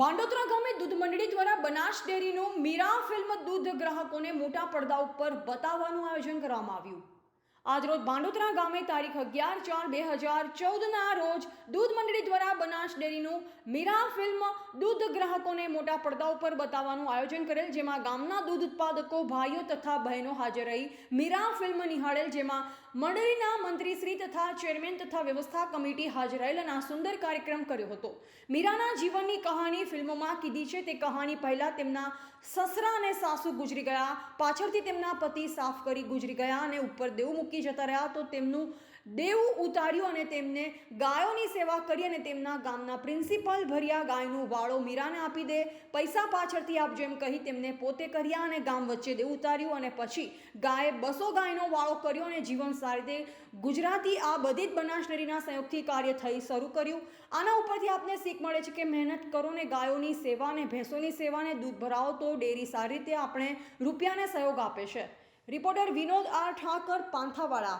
ભાંડોદરા ગામે દૂધ મંડળી દ્વારા બનાસ ડેરીનું મીરા ફિલ્મ દૂધ ગ્રાહકોને મોટા પડદા ઉપર બતાવવાનું આયોજન કરવામાં આવ્યું. આજરોજ ભાંડોદરા ગામે તારીખ અગિયાર ચાર બે હજાર ચૌદના રોજ દૂધ મંડળી દ્વારા બનાસ ડેરીનું મીરા ફિલ્મ દૂધ ગ્રાહકોને મોટા પડદા ઉપર બતાવવાનું આયોજન કરેલ, જેમાં ગામના દૂધ ઉત્પાદકો, ભાઈઓ તથા બહેનો હાજર રહી મીરા ફિલ્મ નિહાળેલ, જેમાં મંડળીના મંત્રી શ્રી તથા ચેરમેન તથા વ્યવસ્થા કમિટી હાજર રહેલ અને આ સુંદર કાર્યક્રમ કર્યો હતો. મીરાના જીવનની કહાણી ફિલ્મોમાં કીધી છે. તે કહાણી પહેલાં તેમના સસરા અને સાસુ ગુજરી ગયા, પાછળથી તેમના પતિ સાફ કરી ગુજરી ગયા અને ઉપર દેવું મૂકી જતા રહ્યા તો તેમનું દેવું ઉતાર્યું અને તેમને ગાયોની સેવા કરી અને તેમના ગામના પ્રિન્સિપલ ભર્યા ગાયનું વાળો મીરાને આપી દે. પૈસા પાછળથી આપ જેમ કહી તેમને પોતે કર્યા અને ગામ વચ્ચે દેવું ઉતાર્યું અને પછી ગાયે બસો ગાયનો વાળો કર્યો અને જીવન સારી રીતે ગુજરાતી આ બધી જ બનાસનરીના સંયોગથી કાર્ય થઈ શરૂ કર્યું. આના ઉપરથી આપને શીખ મળે છે કે મહેનત કરો ને ગાયોની સેવા અને ભેંસોની સેવાને દૂધ ભરાવો તો ડેરી સારી રીતે આપણે રૂપિયાને સહયોગ આપે છે. Reporter Vinod R Thakar પાંથાવાળા